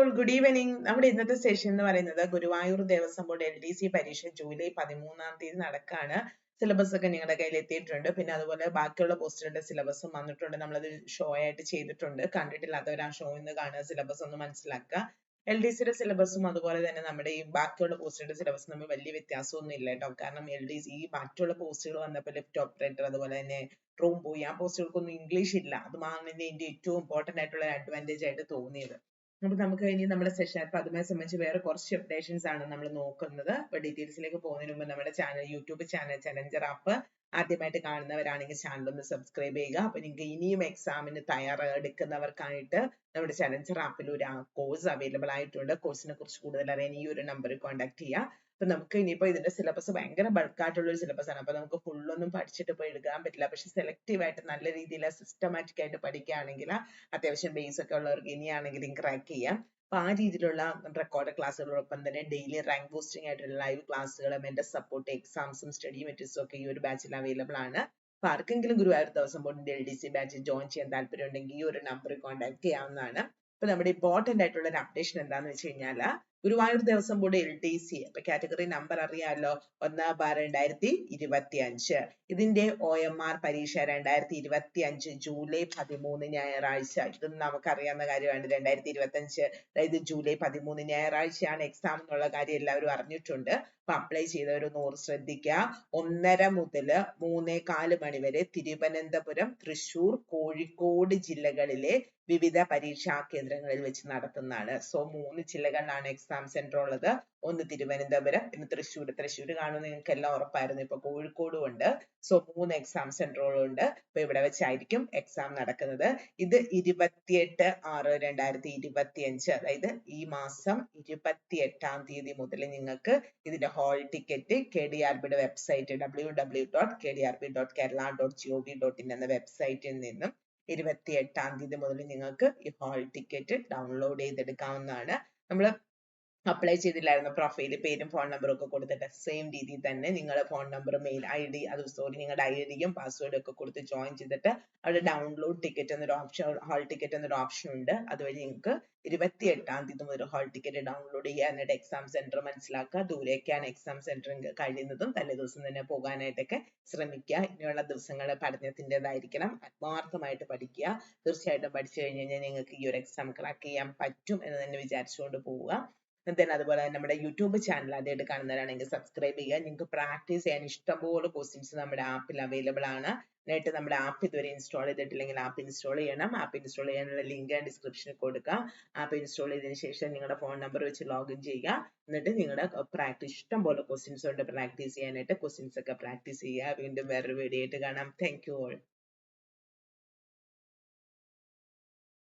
All good evening നമ്മുടെ ഇന്നത്തെ session എന്ന് പറയുന്നത് Guruvayur Devaswom board L D C പരീക്ഷ ജൂലൈ പതിമൂന്നാം തീയതി നടക്കാണ്. സിലബസ് ഒക്കെ നിങ്ങളുടെ കയ്യിൽ എത്തിയിട്ടുണ്ട്. പിന്നെ അതുപോലെ ബാക്കിയുള്ള പോസ്റ്റുകളുടെ സിലബസും വന്നിട്ടുണ്ട്. നമ്മളത് ഷോ ആയിട്ട് ചെയ്തിട്ടുണ്ട്. കണ്ടിട്ടില്ലാത്തവർ ആ ഷോ ഇന്ന് കാണുക സിലബസ് ഒന്ന് മനസ്സിലാക്കുക. എൽ ഡി സിയുടെ സിലബസും അതുപോലെ തന്നെ നമ്മുടെ ഈ ബാക്കിയുള്ള പോസ്റ്റുകളുടെ സിലബസും തമ്മിൽ വലിയ വ്യത്യാസമൊന്നും ഇല്ല കേട്ടോ. കാരണം എൽ ഡി സി ഈ ബാക്കിയുള്ള പോസ്റ്റുകൾ വന്നപ്പോൾ ലെഫ്റ്റ് ഓപ്പറേറ്റർ അതുപോലെ തന്നെ റൂം ബോയ് ആ പോസ്റ്റുകൾക്കൊന്നും ഇംഗ്ലീഷ് ഇല്ല. അതുമാണ് ഇതിന്റെ ഏറ്റവും ഇമ്പോർട്ടന്റ് ആയിട്ടുള്ള അഡ്വാന്റേജ് ആയിട്ട് തോന്നിയത്. അപ്പൊ നമുക്ക് ഇനി നമ്മുടെ സെഷൻ അപ്പൊ അതുമായി സംബന്ധിച്ച് വേറെ കുറച്ച് അപ്ഡേഷൻസ് ആണ് നമ്മൾ നോക്കുന്നത്. അപ്പൊ ഡീറ്റെയിൽസിലേക്ക് പോകുന്നതിന് മുമ്പ് നമ്മുടെ channel YouTube channel challenger app ആദ്യമായിട്ട് കാണുന്നവരാണെങ്കിൽ ചാനൽ ഒന്ന് സബ്സ്ക്രൈബ് ചെയ്യുക. അപ്പൊ നിങ്ങൾക്ക് ഇനിയും എക്സാമിന് തയ്യാറെടുക്കുന്നവർക്കായിട്ട് നമ്മുടെ ചലഞ്ചർ ആപ്പിൽ ഒരു കോഴ്സ് അവൈലബിൾ ആയിട്ടുണ്ട്. കോഴ്സിനെ കുറിച്ച് കൂടുതൽ അറിയാൻ ഈ ഒരു നമ്പറിൽ കോൺടാക്ട് ചെയ്യുക. അപ്പൊ നമുക്ക് ഇനിയിപ്പോ ഇതിന്റെ സിലബസ് ഭയങ്കര ബൾക്ക് ആയിട്ടുള്ള ഒരു സിലബസ് ആണ്. അപ്പൊ നമുക്ക് ഫുൾ ഒന്നും പഠിച്ചിട്ട് പോയി എടുക്കാൻ പറ്റില്ല. പക്ഷെ സെലക്റ്റീവ് ആയിട്ട് നല്ല രീതിയിൽ സിസ്റ്റമാറ്റിക് ആയിട്ട് പഠിക്കുകയാണെങ്കിൽ അത്യാവശ്യം ബേസ് ഒക്കെ ഉള്ളവർക്ക് ഇനിയാണെങ്കിലും ക്രാക്ക് ചെയ്യാം. അപ്പൊ ആ രീതിയിലുള്ള റെക്കോർഡ് ക്ലാസ്സുകളോടൊപ്പം തന്നെ ഡെയിലി റാങ്ക് ബൂസ്റ്റിംഗ് ആയിട്ടുള്ള ലൈവ് ക്ലാസ്സുകളും എന്റെ സപ്പോർട്ട് എക്സാംസും സ്റ്റഡി മെറ്റീരിയൽസും ഒക്കെ ഈ ഒരു ബാച്ചിൽ അവൈലബിൾ ആണ്. അപ്പൊ ആർക്കെങ്കിലും ഗുരുവായൂർ ദിവസം ബോർഡിന്റെ എൽ ഡി സി ബാച്ചിൽ ജോയിൻ ചെയ്യാൻ താല്പര്യം ഉണ്ടെങ്കിൽ ഈ ഒരു നമ്പറിൽ കോൺടാക്ട് ചെയ്യാവുന്നതാണ്. അപ്പൊ നമ്മുടെ ഇമ്പോർട്ടന്റ് ആയിട്ടുള്ള ഒരു അപ്ഡേഷൻ എന്താണെന്ന് വെച്ച് കഴിഞ്ഞാൽ Guruvayur Devaswom board L T C അപ്പൊ കാറ്റഗറി നമ്പർ അറിയാമല്ലോ ഒന്ന് ബാർ രണ്ടായിരത്തി ഇരുപത്തി അഞ്ച് ഇതിന്റെ ഒ എം ആർ പരീക്ഷ രണ്ടായിരത്തി ഇരുപത്തി അഞ്ച് ജൂലൈ പതിമൂന്ന് ഞായറാഴ്ച. ഇതും നമുക്കറിയാവുന്ന കാര്യമാണ് രണ്ടായിരത്തി ഇരുപത്തി അഞ്ച് അതായത് ജൂലൈ പതിമൂന്ന് ഞായറാഴ്ചയാണ് എക്സാം എന്നുള്ള കാര്യം എല്ലാവരും അറിഞ്ഞിട്ടുണ്ട്. അപ്പൊ അപ്ലൈ ചെയ്തവർ നൂറ് ശ്രദ്ധിക്കുക ഒന്നര മുതൽ മൂന്നേ കാൽ മണി വരെ തിരുവനന്തപുരം തൃശൂർ കോഴിക്കോട് ജില്ലകളിലെ വിവിധ പരീക്ഷാ കേന്ദ്രങ്ങളിൽ വെച്ച് നടത്തുന്നതാണ്. സോ മൂന്ന് ജില്ലകളിലാണ് എക്സാം സെന്റർ ഉള്ളത്. ഒന്ന് തിരുവനന്തപുരം പിന്നെ തൃശ്ശൂർ തൃശ്ശൂർ കാണുമെന്ന് നിങ്ങൾക്ക് എല്ലാം ഉറപ്പായിരുന്നു. ഇപ്പൊ കോഴിക്കോടും ഉണ്ട് സോ മൂന്ന് എക്സാം സെന്ററുകളുണ്ട് അപ്പൊ ഇവിടെ വെച്ചായിരിക്കും എക്സാം നടക്കുന്നത്. ഇത് ഇരുപത്തിയെട്ട് ആറ് രണ്ടായിരത്തി ഇരുപത്തി അഞ്ച് അതായത് ഈ മാസം ഇരുപത്തി എട്ടാം തീയതി മുതൽ നിങ്ങൾക്ക് ഇതിന്റെ hall ticket K D R ബിയുടെ website W W dot K D R B dot Kerala dot G O V dot in എന്ന വെബ്സൈറ്റിൽ നിന്നും ഇരുപത്തി എട്ടാം തീയതി മുതൽ നിങ്ങൾക്ക് ഈ ഹാൾ ടിക്കറ്റ് ഡൗൺലോഡ് ചെയ്തെടുക്കാവുന്നതാണ്. നമ്മൾ അപ്ലൈ ചെയ്തില്ലായിരുന്നു പ്രൊഫൈൽ പേരും ഫോൺ നമ്പറും ഒക്കെ കൊടുത്തിട്ട്. സെയിം രീതിയിൽ തന്നെ നിങ്ങളുടെ phone number mail I D അത് സോറി നിങ്ങളുടെ ഐ ഡിയും പാസ്വേഡും ഒക്കെ കൊടുത്ത് ജോയിൻ ചെയ്തിട്ട് അവിടെ ഡൗൺലോഡ് ടിക്കറ്റ് എന്നൊരു ഓപ്ഷൻ ഹാൾ ടിക്കറ്റ് എന്നൊരു ഓപ്ഷൻ ഉണ്ട്. അതുവഴി നിങ്ങൾക്ക് ഇരുപത്തി എട്ടാം തീയതി മുതൽ ഹാൾ ടിക്കറ്റ് ഡൗൺലോഡ് ചെയ്യുക എന്നിട്ട് എക്സാം സെന്റർ മനസ്സിലാക്കുക. ദൂരേക്കാണ് എക്സാം സെന്റർ കഴിയുന്നതും തലേ ദിവസം തന്നെ പോകാനായിട്ടൊക്കെ ശ്രമിക്കുക. ഇനിയുള്ള ദിവസങ്ങൾ പഠനത്തിന്റെതായിരിക്കണം. ആത്മാർത്ഥമായിട്ട് പഠിക്കുക. തീർച്ചയായിട്ടും പഠിച്ചു കഴിഞ്ഞ് കഴിഞ്ഞാൽ നിങ്ങൾക്ക് ഈ ഒരു എക്സാം ക്രാക്ക് ചെയ്യാൻ പറ്റും എന്ന് തന്നെ വിചാരിച്ചുകൊണ്ട് പോവുക. Then അതുപോലെ നമ്മുടെ യൂട്യൂബ് ചാനൽ ആദ്യമായിട്ട് കാണുന്നവരാണെങ്കിൽ സബ്സ്ക്രൈബ് ചെയ്യുക. നിങ്ങൾക്ക് പ്രാക്ടീസ് ചെയ്യാൻ ഇഷ്ടംപോലെ ക്വസ്റ്റ്യൻസ് നമ്മുടെ ആപ്പിൽ അവൈലബിൾ ആണ്. നേരിട്ട് നമ്മുടെ ആപ്പ് ഇതുവരെ ഇൻസ്റ്റാൾ ചെയ്തിട്ടില്ലെങ്കിൽ ആപ്പ് ഇൻസ്റ്റാൾ ചെയ്യണം. ആപ്പ് ഇൻസ്റ്റാൾ ചെയ്യാനുള്ള ലിങ്ക് ഡിസ്ക്രിപ്ഷനിൽ കൊടുക്കുക. ആപ്പ് ഇൻസ്റ്റാൾ ചെയ്തതിന് ശേഷം നിങ്ങളുടെ ഫോൺ നമ്പർ വെച്ച് ലോഗിൻ ചെയ്യുക. എന്നിട്ട് നിങ്ങളുടെ പ്രാക്ടീസ് ഇഷ്ടംപോലെ ക്വസ്റ്റ്യൻസ് ഉണ്ട്. പ്രാക്ടീസ് ചെയ്യാനായിട്ട് ക്വസ്റ്റ്യൻസ് ഒക്കെ പ്രാക്ടീസ് ചെയ്യുക. വീണ്ടും വേറൊരു വീഡിയോ ആയിട്ട് കാണാം. Thank you all